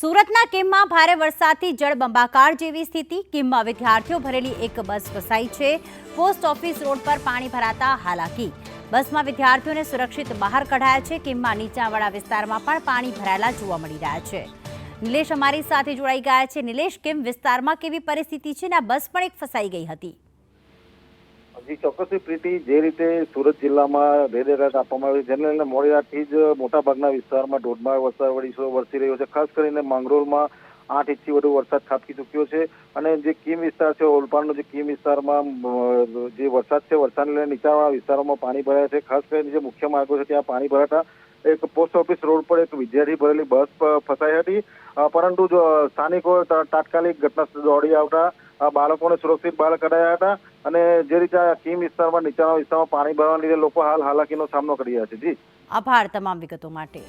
સુરતના કિમમાં ભારે વરસાદથી જળબંબાકાર જેવી સ્થિતિ. કિમમાં વિદ્યાર્થીઓ ભરેલી એક બસ ફસાઈ છે. પોસ્ટ ઓફિસ રોડ પર પાણી ભરાતા હાલાકી. બસમાં વિદ્યાર્થીઓને સુરક્ષિત બહાર કઢાયા છે. કિમમાં નીચાણવાળા વિસ્તારમાં પણ પાણી ભરાયેલા જોવા મળી રહ્યા છે. નિલેશ અમારી સાથે જોડાઈ ગયા છે. નિલેશ, કિમ વિસ્તારમાં કેવી પરિસ્થિતિ છે ને આ બસ પણ એક ફસાઈ ગઈ હતી? જી ચોક્કસથી પ્રીતિ, જે રીતે સુરત જિલ્લામાં રેડ એલર્ટ આપવામાં આવ્યું જેને લઈને મોડી રાતથી જ મોટાભાગના વિસ્તારમાં ધોધમાર વરસાદ વળી વરસી રહ્યો છે. ખાસ કરીને માંગરોળમાં આઠ ઇંચથી વધુ વરસાદ ખાબકી ચૂક્યો છે. અને જે કીમ વિસ્તાર છે, ઓલપાડનો જે કીમ વિસ્તારમાં જે વરસાદ છે, વરસાદને લઈને નીચાણવાળા વિસ્તારોમાં પાણી ભરાયા છે. ખાસ કરીને જે મુખ્ય માર્ગો છે, ત્યાં પાણી ભરાતા એક પોસ્ટ ઓફિસ રોડ પર એક વિદ્યાર્થી ભરેલી બસ ફસાઈ હતી. પરંતુ સ્થાનિકો તાત્કાલિક ઘટના દોડી આવતા બાળકોને સુરક્ષિત બહાર કઢાયા હતા અને જે રીતે આ કીમ વિસ્તારમાં, નીચાણવાળા વિસ્તારમાં પાણી ભરવાના લીધે લોકો હાલ હાલાકીનો સામનો કરી રહ્યા છે. જી. આભાર તમામ વિગતો માટે.